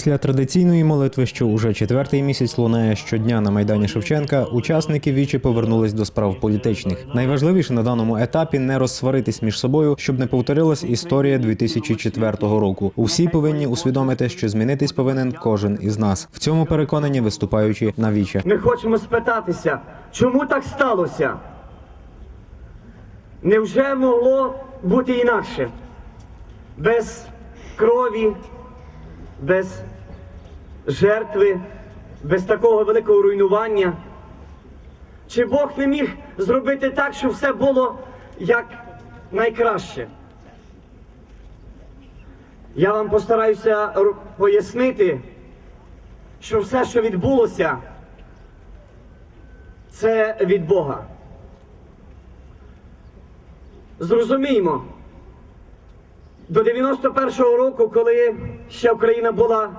Після традиційної молитви, що уже четвертий місяць лунає щодня на майдані Шевченка, учасники вічі повернулись до справ політичних. Найважливіше на даному етапі не розсваритись між собою, щоб не повторилась історія 2004 року. Усі повинні усвідомити, що змінитись повинен кожен із нас. В цьому переконані виступаючи на віче. Ми хочемо спитатися, чому так сталося? Невже могло бути інакше? Без крові, без жертви, без такого великого руйнування? Чи Бог не міг зробити так, щоб все було як найкраще? Я вам постараюся пояснити, що все, що відбулося, це від Бога. Зрозуміймо, до 91-го року, коли ще Україна була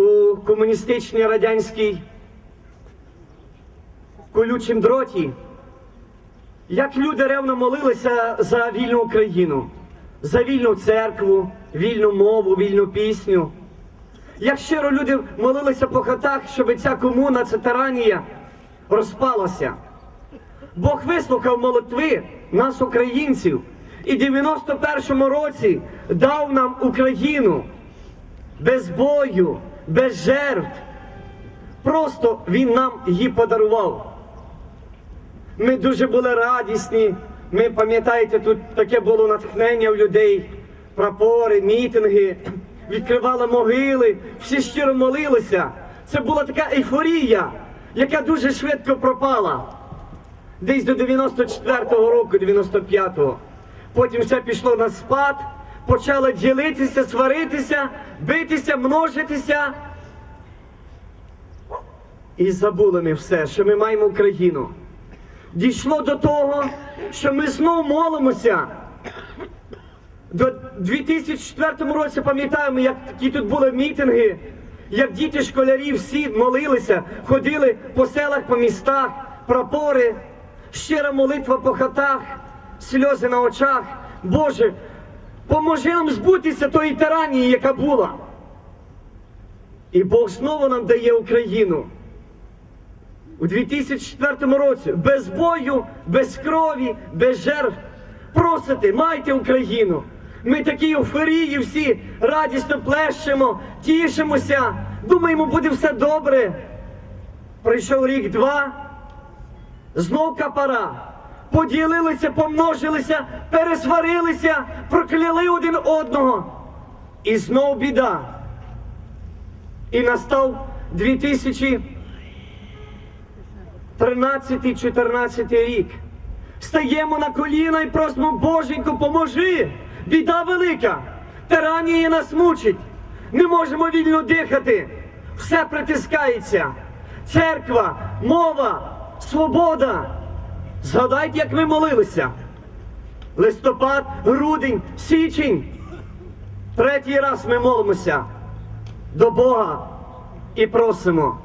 у комуністичній радянській колючім дроті, як люди ревно молилися за вільну Україну, за вільну церкву, вільну мову, вільну пісню. Як щиро люди молилися по хатах, щоб ця комуна, ця таранія розпалася. Бог вислухав молитви нас, українців, і в 91-му році дав нам Україну без бою, без жертв. Просто Він нам її подарував. Ми дуже були радісні. Ми пам'ятаєте, тут таке було натхнення в людей, прапори, мітинги, відкривали могили, всі щиро молилися. Це була така ейфорія, яка дуже швидко пропала. Десь до 94-го року, 95-го. Потім все пішло на спад, почали ділитися, сваритися, битися, множитися. І забули ми все, що ми маємо Україну. Дійшло до того, що ми знову молимося. До 2004 році пам'ятаємо, як такі тут були мітинги, як діти школярі всі молилися, ходили по селах, по містах, прапори, щира молитва по хатах, сльози на очах. Боже, поможи нам збутися тої тиранії, яка була. І Бог знову нам дає Україну. У 2004 році без бою, без крові, без жертв просите, майте Україну. Ми такі ейфорії всі радісно плещемо, тішимося, думаємо, буде все добре. Прийшов рік-два, знов капара. Поділилися, помножилися, пересварилися, прокляли один одного. І знов біда. І настав 2000 13-14 рік. Стаємо на коліна і просимо, Боженько, поможи! Біда велика! Тиранія нас мучить! Не можемо вільно дихати! Все притискається! Церква, мова, свобода! Згадайте, як ми молилися. Листопад, грудень, січень. Третій раз ми молимося до Бога і просимо.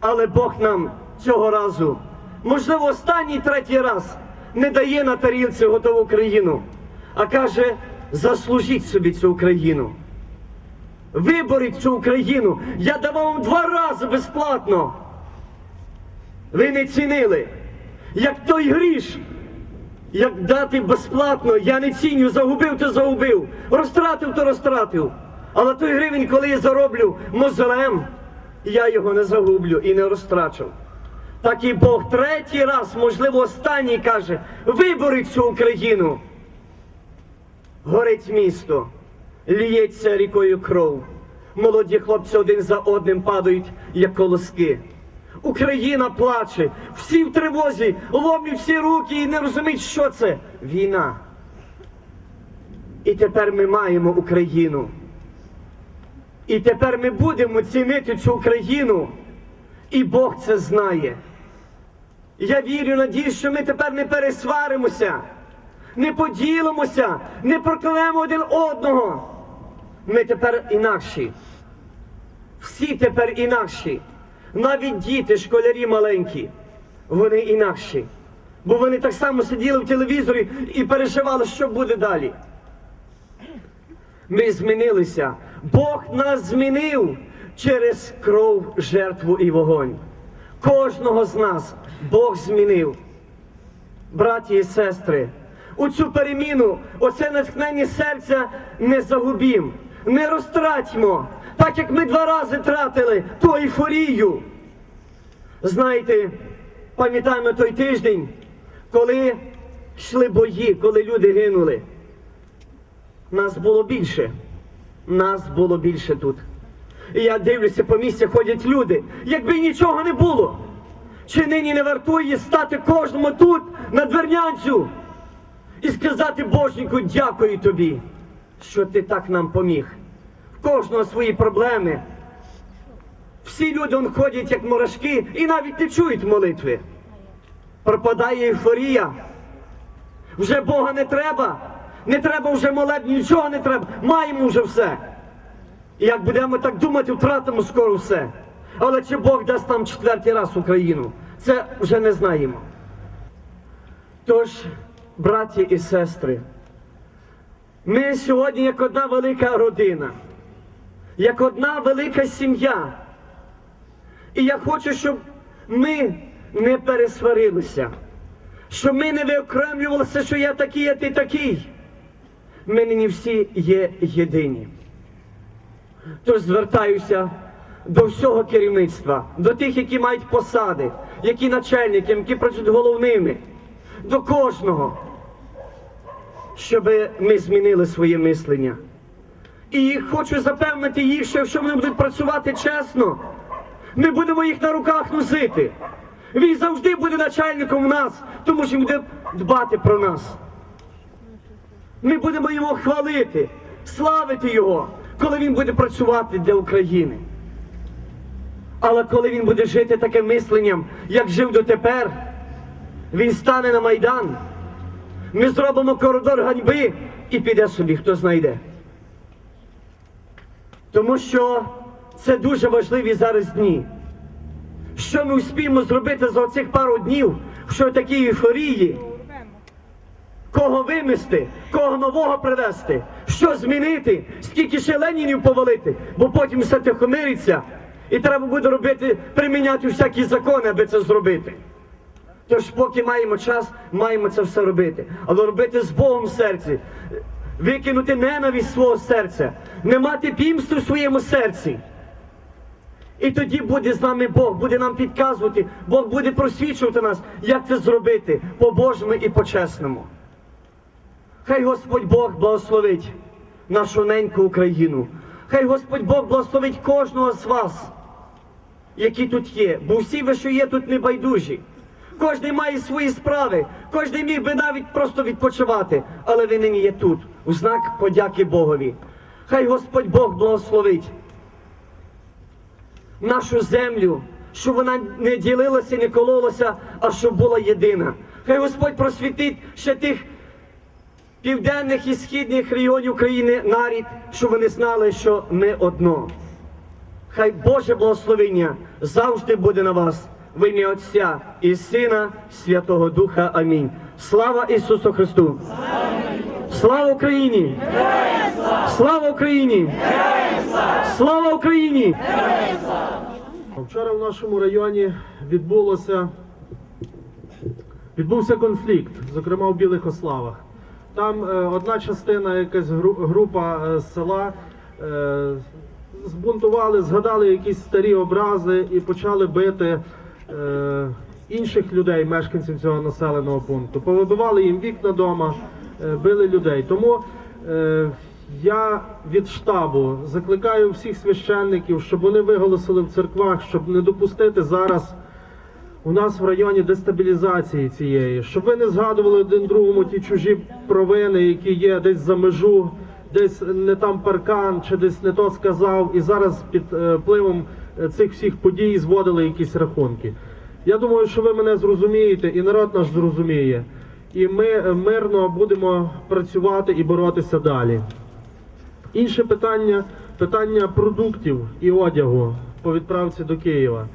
Але Бог нам цього разу, можливо, останній третій раз не дає на тарілці готову країну, а каже: заслужіть собі цю Україну. Виборіть цю Україну. Я давав вам два рази безплатно. Ви не цінили. Як той гріш, як дати безплатно, я не ціню, загубив, то загубив, розтратив, то розтратив. Але той гривень, коли я зароблю мозолем, я його не загублю і не розтрачу. Так і Бог третій раз, можливо, останній каже: виборіть цю Україну. Горить місто, ліється рікою кров. Молоді хлопці один за одним падають, як колоски. Україна плаче, всі в тривозі, ломлять всі руки і не розуміють, що це війна. І тепер ми маємо Україну. І тепер ми будемо цінити цю Україну, і Бог це знає. Я вірю, надіюсь, що ми тепер не пересваримося, не поділимося, не проклянемо один одного. Ми тепер інакші. Всі тепер інакші. Навіть діти, школярі маленькі, вони інакші. Бо вони так само сиділи в телевізорі і переживали, що буде далі. Ми змінилися. Бог нас змінив через кров, жертву і вогонь. Кожного з нас Бог змінив. Браті і сестри, у цю переміну, оце натхнення серця не загубім, не розтратьмо, так як ми два рази тратили ту ейфорію. Знаєте, пам'ятаємо той тиждень, коли йшли бої, коли люди гинули. Нас було більше. Нас було більше тут. І я дивлюся, по місці ходять люди. Якби нічого не було, чи нині не вартує стати кожному тут, на двернянцю, і сказати Боженьку, дякую тобі, що ти так нам поміг. Кожного свої проблеми. Всі люди он ходять, як мурашки, і навіть не чують молитви. Пропадає ейфорія. Вже Бога не треба. Не треба вже молебні, нічого не треба. Маємо вже все. І як будемо так думати, втратимо скоро все. Але чи Бог дасть нам четвертий раз Україну? Це вже не знаємо. Тож, браті і сестри, ми сьогодні як одна велика родина, як одна велика сім'я. І я хочу, щоб ми не пересварилися, щоб ми не виокремлювалися, що я такий, а ти такий. Ми нині всі є єдині. Тож звертаюся до всього керівництва, до тих, які мають посади, які начальники, які працюють головними, до кожного, щоб ми змінили своє мислення. І хочу запевнити їх, що якщо вони будуть працювати чесно, ми будемо їх на руках носити. Він завжди буде начальником в нас, тому що він буде дбати про нас. Ми будемо його хвалити, славити його, коли він буде працювати для України. Але коли він буде жити таким мисленням, як жив дотепер, він стане на Майдан. Ми зробимо коридор ганьби і піде собі, хто знайде. Тому що це дуже важливі зараз дні. Що ми успіємо зробити за оцих пару днів, що такій ейфорії, кого вимести, кого нового привезти, що змінити, скільки ще Ленінів повалити, бо потім все тихомириться, і треба буде робити, приміняти всякі закони, аби це зробити. Тож, поки маємо час, маємо це все робити. Але робити з Богом в серці, викинути ненависть свого серця, не мати пімсту в своєму серці. І тоді буде з нами Бог, буде нам підказувати, Бог буде просвічувати нас, як це зробити по-божому і по-чесному. Хай Господь Бог благословить нашу неньку Україну. Хай Господь Бог благословить кожного з вас, які тут є. Бо всі ви, що є, тут не байдужі. Кожний має свої справи, кожний міг би навіть просто відпочивати, але ви нині є тут, у знак подяки Богові. Хай Господь Бог благословить нашу землю, щоб вона не ділилася, не кололася, а щоб була єдина. Хай Господь просвітить ще тих південних і східних регіонів України нарід, щоб вони знали, що ми одно. Хай Боже благословення завжди буде на вас в ім'я Отця і Сина, Святого Духа. Амінь. Слава Ісусу Христу! Слава Україні! Слава Україні! Слава Україні! Вчора в нашому районі відбулося відбувся конфлікт, зокрема в Білих Ославах. Там е, одна частина, якась гру- група е, з села е, збунтували, згадали якісь старі образи і почали бити е, інших людей, мешканців цього населеного пункту. Повибивали їм вікна вдома, е, били людей. Тому е, я від штабу закликаю всіх священників, щоб вони виголосили в церквах, щоб не допустити зараз у нас в районі дестабілізації цієї, щоб ви не згадували один другому ті чужі провини, які є десь за межу, десь не там паркан, чи десь не то сказав, і зараз під е, впливом е, цих всіх подій зводили якісь рахунки. Я думаю, що ви мене зрозумієте, і народ наш зрозуміє. І ми е, мирно будемо працювати і боротися далі. Інше питання питання продуктів і одягу по відправці до Києва.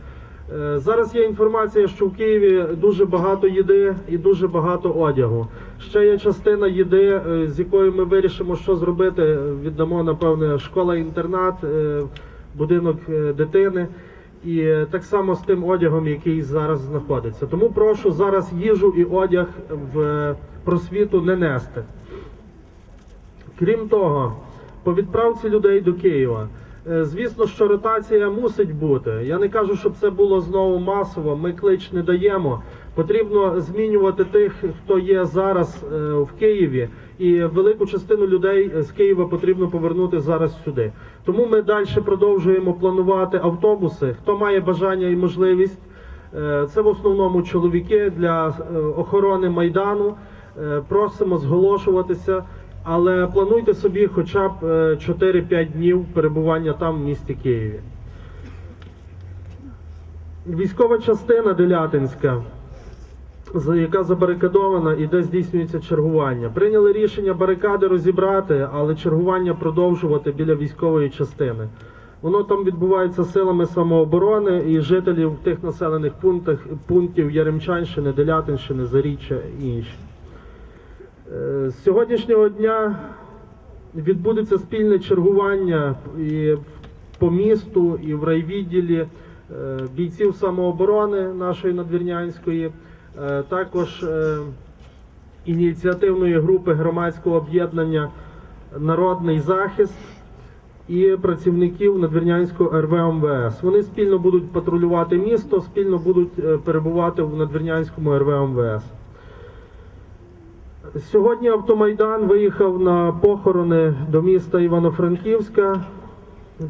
Е, Зараз є інформація, що в Києві дуже багато їди і дуже багато одягу. Ще є частина їди, е, з якою ми вирішимо, що зробити. Віддамо, напевне, школа-інтернат, будинок дитини. І е, так само з тим одягом, який зараз знаходиться. Тому прошу зараз їжу і одяг в е, просвіту не нести. Крім того, по відправці людей до Києва. е, Звісно, що ротація мусить бути. Я не кажу, щоб це було знову масово. Ми клич не даємо. Потрібно змінювати тих, хто є зараз в Києві, і велику частину людей з Києва потрібно повернути зараз сюди. Тому ми далі продовжуємо планувати автобуси. Хто має бажання і можливість, е, це в основному чоловіки для е, охорони майдану. Е, Просимо зголошуватися, але плануйте собі хоча б е, 4-5 днів перебування там в місті Києві. Військова частина Делятинська, яка забарикадована і де здійснюється чергування. Прийняли рішення барикади розібрати, але чергування продовжувати біля військової частини. Воно там відбувається силами самооборони і жителів тих населених пунктах, пунктів Яремчанщини, Делятинщини, Заріччя і інші. Е, З сьогоднішнього дня відбудеться спільне чергування і по місту, і в райвідділі е, бійців самооборони нашої надвірнянської, також е, ініціативної групи громадського об'єднання Народний захист і працівників Надвірнянського РВМВС. Вони спільно будуть патрулювати місто, спільно будуть е, перебувати в Надвірнянському РВМВС. Сьогодні автомайдан виїхав на похорони до міста Івано-Франківська,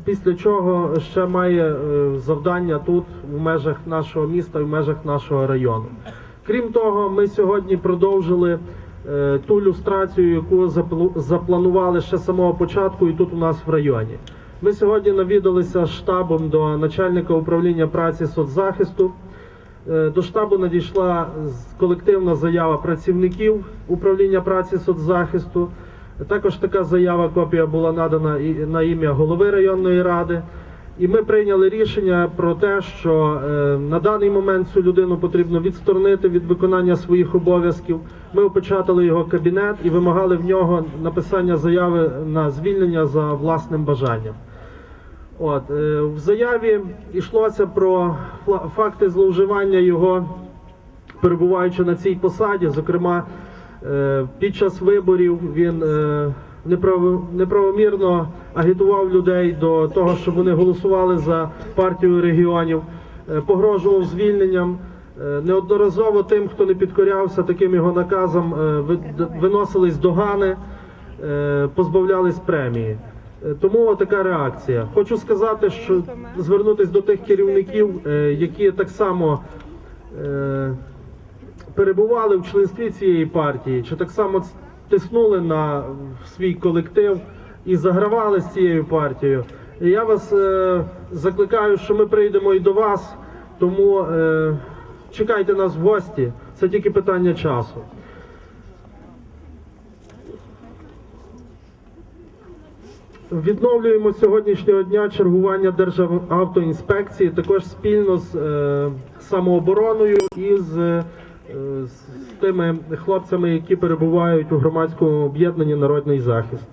після чого ще має е, завдання тут, в межах нашого міста, в межах нашого району. Крім того, ми сьогодні продовжили е, ту люстрацію, яку запланували ще з самого початку, і тут у нас в районі. Ми сьогодні навідалися штабом до начальника управління праці соцзахисту. Е, До штабу надійшла колективна заява працівників управління праці соцзахисту. Також така заява, копія була надана на ім'я голови районної ради. І ми прийняли рішення про те, що е, на даний момент цю людину потрібно відсторонити від виконання своїх обов'язків. Ми опечатали його кабінет і вимагали в нього написання заяви на звільнення за власним бажанням. От е, в заяві йшлося про факти зловживання його, перебуваючи на цій посаді. Зокрема, е, під час виборів він неправомірно агітував людей до того, щоб вони голосували за партію регіонів, е, погрожував звільненням. Е, Неодноразово тим, хто не підкорявся таким його наказам, е, виносились догани, позбавлялись премії. Тому така реакція. Хочу сказати, що звернутися до тих керівників, які так само перебували в членстві цієї партії, чи так само тиснули на свій колектив і загравали з цією партією. І я вас е, закликаю, що ми прийдемо і до вас, тому е, чекайте нас в гості. Це тільки питання часу. Відновлюємо сьогоднішнього дня чергування Державтоінспекції також спільно з е, самообороною і з, з тими хлопцями, які перебувають у громадському об'єднанні Народний захист.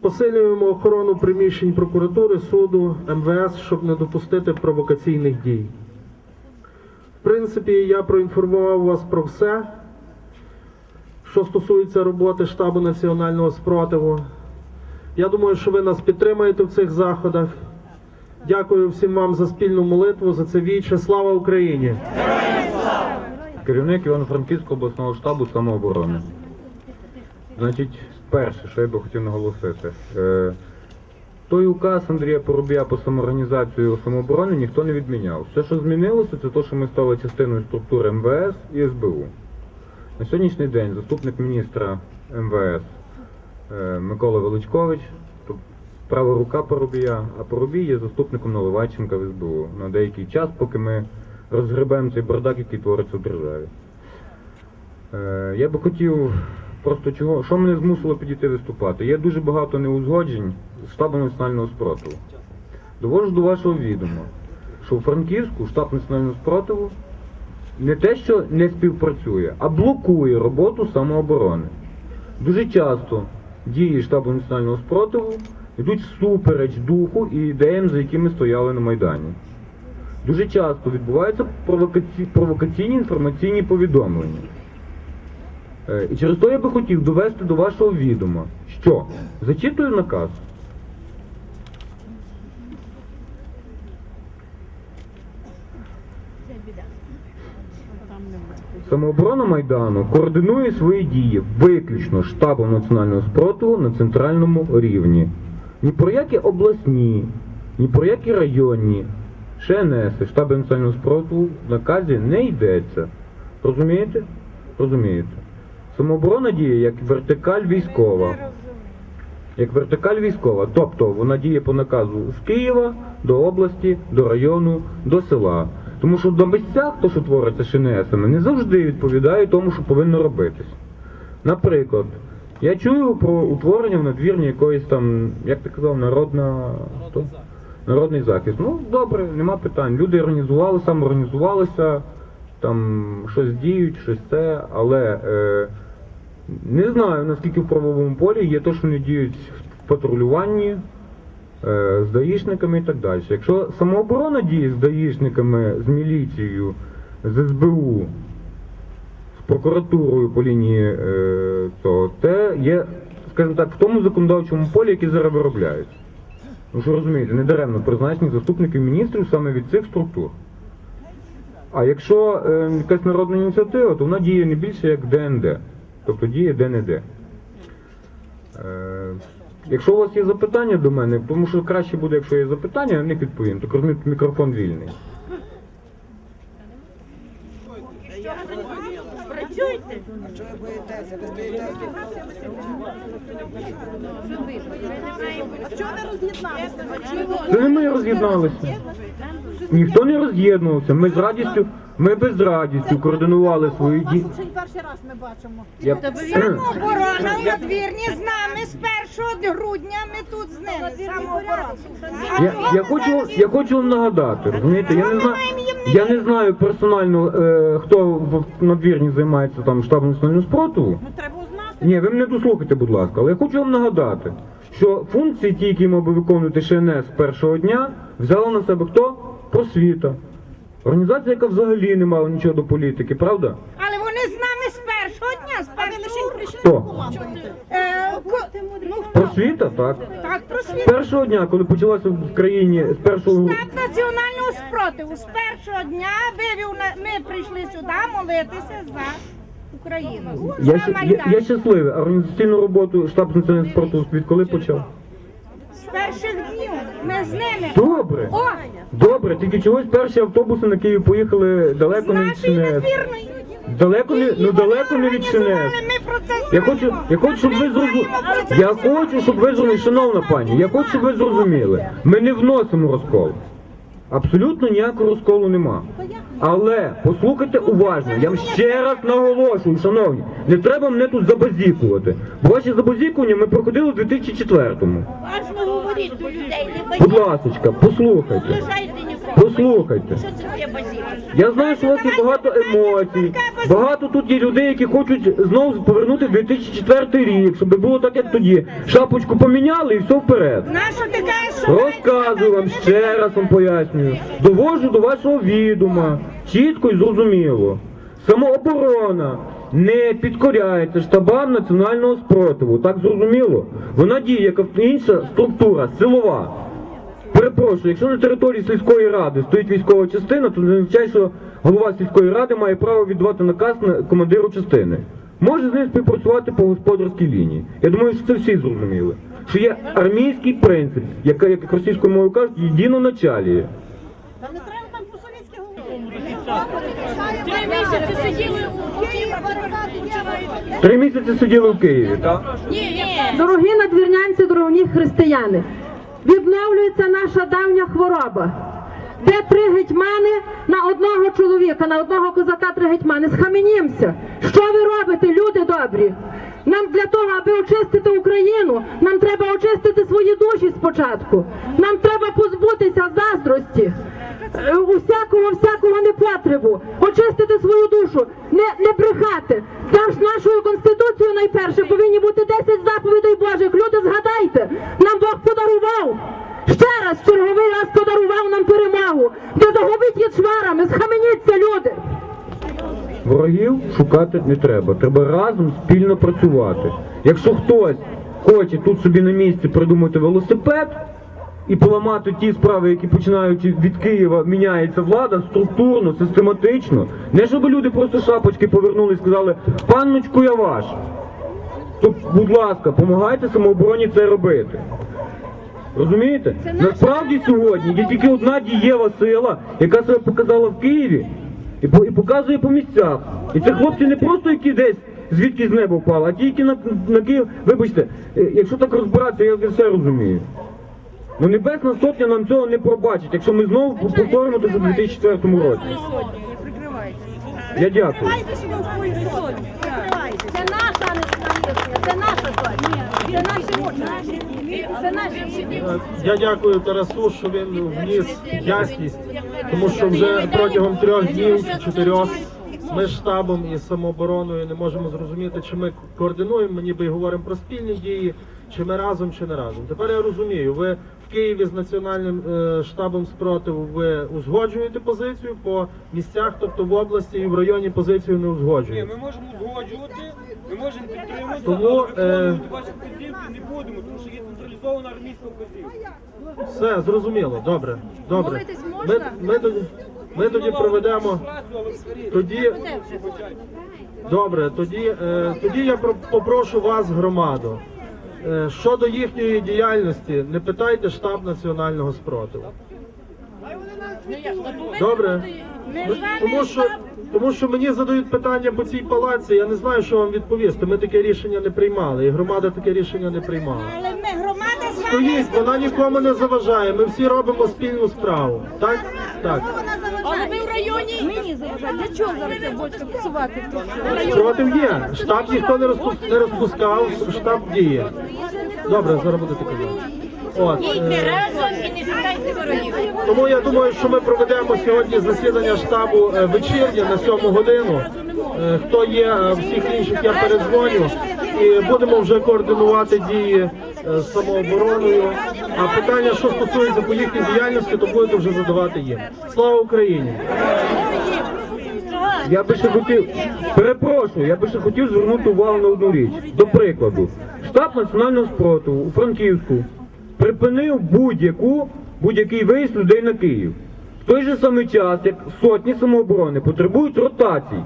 Посилюємо охорону приміщень прокуратури, суду, МВС, щоб не допустити провокаційних дій. В принципі, я проінформував вас про все, що стосується роботи штабу національного спротиву. Я думаю, що ви нас підтримаєте в цих заходах. Дякую всім вам за спільну молитву, за це віче. Слава Україні! Керівник Івано-Франківського обласного штабу самооборони. Значить, перше, що я би хотів наголосити. Е, той указ Андрія Поробія по самоорганізації самооборони ніхто не відміняв. Все, що змінилося, це те, що ми стали частиною структури МВС і СБУ. На сьогоднішній день заступник міністра МВС е, Микола Величкович, права рука Поробія, а Поробій є заступником Наливайченка в СБУ на деякий час, поки ми розгребемо цей бардак, який твориться в державі. Е, я би хотів просто чого, що мене змусило підійти виступати. Є дуже багато неузгоджень з штабом національного спротиву. Довожу до вашого відома, що у Франківську штаб національного спротиву не те, що не співпрацює, а блокує роботу самооборони. Дуже часто дії штабу національного спротиву йдуть всупереч духу і ідеям, за якими стояли на Майдані. Дуже часто відбуваються провокаці... провокаційні інформаційні повідомлення. Е, І через то я би хотів довести до вашого відома, що зачитую наказ. Самооборона Майдану координує свої дії виключно штабом національного спротиву на центральному рівні. Ні про які обласні, ні про які районні ШНС, штаби національного спротиву в наказі не йдеться. Розумієте? Розумієте. Самооборона діє як вертикаль військова. Як вертикаль військова. Тобто вона діє по наказу з Києва до області, до району, до села. Тому що на місцях, то, що твориться ШНСами, не завжди відповідає тому, що повинно робитись. Наприклад, я чую про утворення в надвірні якоїсь там, як ти казав, народна. Хто? Народний захист. Ну, добре, нема питань. Люди організували, самоорганізувалися, там щось діють, щось це, але е, не знаю, наскільки в правовому полі є те, що не діють в патрулюванні е, з даїшниками і так далі. Якщо самооборона діє з даїшниками, з міліцією, з СБУ, прокуратурою по лінії, е, то те є, скажімо так, в тому законодавчому полі, яке зараз виробляють. Ну що розумієте, не даремно призначені заступники міністрів саме від цих структур. А якщо е, якась народна ініціатива, то вона діє не більше як ДНД, тобто діє ДНД. Е, якщо у вас є запитання до мене, тому що краще буде, якщо є запитання, я на них відповім, то розумієте, мікрофон вільний. А чого не роз'єдналися? Не ми роз'єдналися. Ніхто не роз'єднувався. Ми з радістю, ми без радістю координували свої дії. Й перший раз ми бачимо. Я... Самооборона в надвірні з нами з 1 грудня. Ми тут з ними. Самооборона. Я, я хочу, я хочу вам нагадати, розумієте, я не знаю, я не знаю персонально, е, хто в надвірні займається там штабом національного спротиву. Ну треба знати. Ні, ви мене дослухайте, будь ласка, але я хочу вам нагадати, що функції, ті, які мав би виконувати ШНС з першого дня, взяла на себе хто? Просвіта. Організація, яка взагалі не мала нічого до політики, правда? Але вони з нами з першого дня, з першого прийшли Хто? Е, ко- ну, Просвіта, так. так, З першого дня, коли почалася в країні з першого Штаб національного спротиву з першого дня вивів на ми прийшли сюди молитися за Україну. я, щ- я, я щасливий. А Організаційну роботу штаб національного спорту відколи почав? Перших днів ми з ними. Добре. О, Добре, тільки чогось перші автобуси на Київ поїхали далеко не нашої надвірної. Далеко не, ну далеко не від ШНС. Ми про це Я хочу, я хочу, щоб ви зрозуміли. Я хочу, щоб ви зрозуміли, шановна пані, я хочу, щоб ви зрозуміли. Ми не вносимо розкол. Абсолютно ніякого розколу нема. Але послухайте уважно, я вам ще раз наголошую, шановні, не треба мене тут забазікувати. Бо ваші забазікування ми проходили у 2004-му. Важно говорити до людей, не Будь ласочка, послухайте. Послухайте. Я знаю, що у вас є багато емоцій. Багато тут є людей, які хочуть знову повернути 2004 рік, щоб було так, як тоді. Шапочку поміняли і все вперед. Розказую вам ще раз вам пояснюю. Довожу до вашого відома, чітко і зрозуміло. Самооборона не підкоряється штабам національного спротиву. Так зрозуміло? Вона діє як інша структура, силова. Перепрошую, якщо на території сільської ради стоїть військова частина, то не означає, що голова сільської ради має право віддавати наказ на командиру частини. Може з ним співпрацювати по господарській лінії. Я думаю, що це всі зрозуміли. Що є армійський принцип, яка, як російською мовою кажуть, єдиноначаліє. Та не треба там по-совєтськи говорити. Три місяці сиділи у Києві. Три місяці сиділи в Києві, так? Ні, ні. Дорогі надвірнянці, дорогі християни, відновлюється наша давня хвороба. Де три гетьмани на одного чоловіка, на одного козака три гетьмани. Схаменімся. Що ви робите, люди добрі? Нам для того, аби очистити Україну, нам треба очистити свої душі спочатку. Нам треба позбутися заздрості, е, усякого, всякого непотребу, очистити свою душу, не, не брехати. Там ж нашою конституцією найперше повинні бути 10 заповідей Божих. Люди, згадайте, нам Бог подарував. Ще раз черговий раз подарував нам перемогу. Не загубіть чварами, схаменіться, люди. Ворогів шукати не треба. Треба разом спільно працювати. Якщо хтось хоче тут собі на місці придумати велосипед і поламати ті справи, які починаючи від Києва міняється влада структурно, систематично, не щоб люди просто шапочки повернули і сказали, панночку, я ваш. То, будь ласка, допомагайте самообороні це робити. Розумієте? Насправді сьогодні є тільки одна дієва сила, яка себе показала в Києві і, по- і показує по місцях. І це хлопці не просто які десь звідки з неба впали, а ті, які на, на Київ. Вибачте, е, якщо так розбиратися, я все розумію. Ну Небесна сотня нам цього не пробачить, якщо ми знову повторимо це в 2004 році. Я дякую. Це наша це наша сотня. Це наші очі. Це наші Я дякую Тарасу, що він вніс ясність, тому що вже протягом трьох днів чи чотирьох ми з штабом і самообороною не можемо зрозуміти, чи ми координуємо, ніби й говоримо про спільні дії, чи ми разом, чи не разом. Тепер я розумію, ви в Києві з національним е, штабом спротиву ви узгоджуєте позицію по місцях, тобто в області і в районі позицію не узгоджуєте. Ми можемо узгоджувати, ми можемо підтримувати, Тому, але е, виконувати ваші вказівки не будемо, тому що є централізована армійська вказівка. Все зрозуміло, добре, добре. Ми, ми тоді, ми тоді проведемо. Тоді добре, тоді, е, тоді я про- попрошу вас, громаду. Е, щодо їхньої діяльності, не питайте штаб національного спротиву. Добре? Тому що, тому що мені задають питання по цій палаці, я не знаю, що вам відповісти. Ми таке рішення не приймали, і громада таке рішення не приймала. Але ми громада Стоїть, вона нікому не заважає. Ми всі робимо спільну справу. Так? Так. вона заважає. Але ви в районі мені заважаєте. Для чого зараз це бочка псувати тут? Спротив є. Штаб ніхто не розпускав, штаб діє. Добре, зараз буде таке. От, е, разом і не шукайте ворогів. тому я думаю, що ми проведемо сьогодні засідання штабу е, вечірнє на сьому годину. Е, Хто є е, всіх інших, я передзвоню і будемо вже координувати дії е, з самообороною. А питання, що стосується по їхній діяльності, то будете вже задавати їм. Слава Україні! Я би ще хотів, перепрошую, я би ще хотів звернути увагу на одну річ. До прикладу, штаб національного спротиву у Франківську припинив будь-яку будь-який виїзд людей на Київ. В той же самий час, як сотні самооборони потребують ротацій,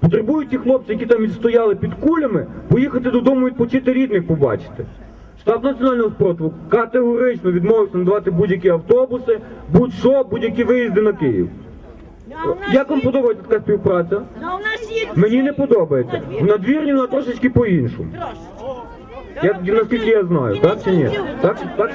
потребують ті хлопці, які там відстояли під кулями, поїхати додому відпочити рідних побачити. Штаб національного спротиву категорично відмовився надавати будь-які автобуси, будь-що, будь-які виїзди на Київ. Як вам подобається така співпраця? А у нас є Мені не подобається. В надвірні вона трошечки по-іншому. Я, наскільки я знаю, так чи ні? Так? так?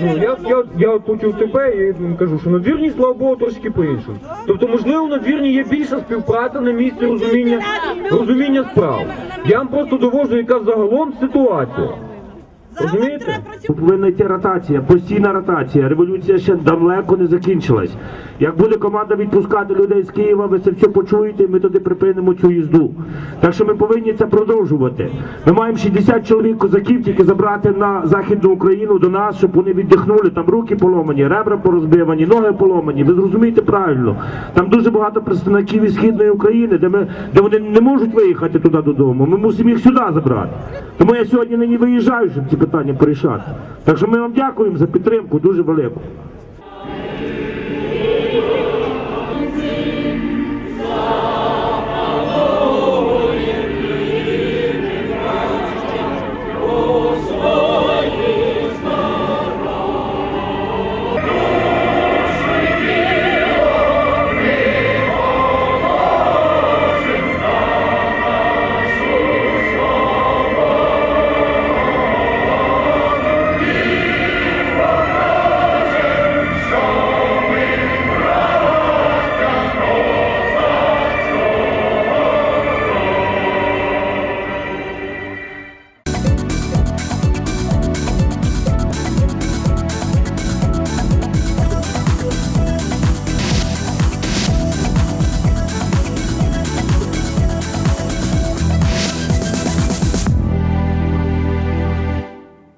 Ну, я, я, я от почув тебе і кажу, що надвірні, слава Богу, трошки по-іншому. Тобто, можливо, на надвірні є більша співпраця на місці розуміння, розуміння справ. Я вам просто довожу, яка загалом ситуація. Розумієте? Повинна йти ротація, постійна ротація. Революція ще далеко не закінчилась. Як буде команда відпускати людей з Києва, ви це все почуєте, і ми туди припинимо цю їзду. Так що ми повинні це продовжувати. Ми маємо 60 чоловік козаків тільки забрати на Західну Україну до нас, щоб вони віддихнули. Там руки поломані, ребра порозбивані, ноги поломані. Ви зрозумієте правильно. Там дуже багато представників із Східної України, де, ми, де вони не можуть виїхати туди додому. Ми мусимо їх сюди забрати. Тому я сьогодні нині виїжджаю, щоб ці питання порішати. Так що ми вам дякуємо за підтримку дуже велику.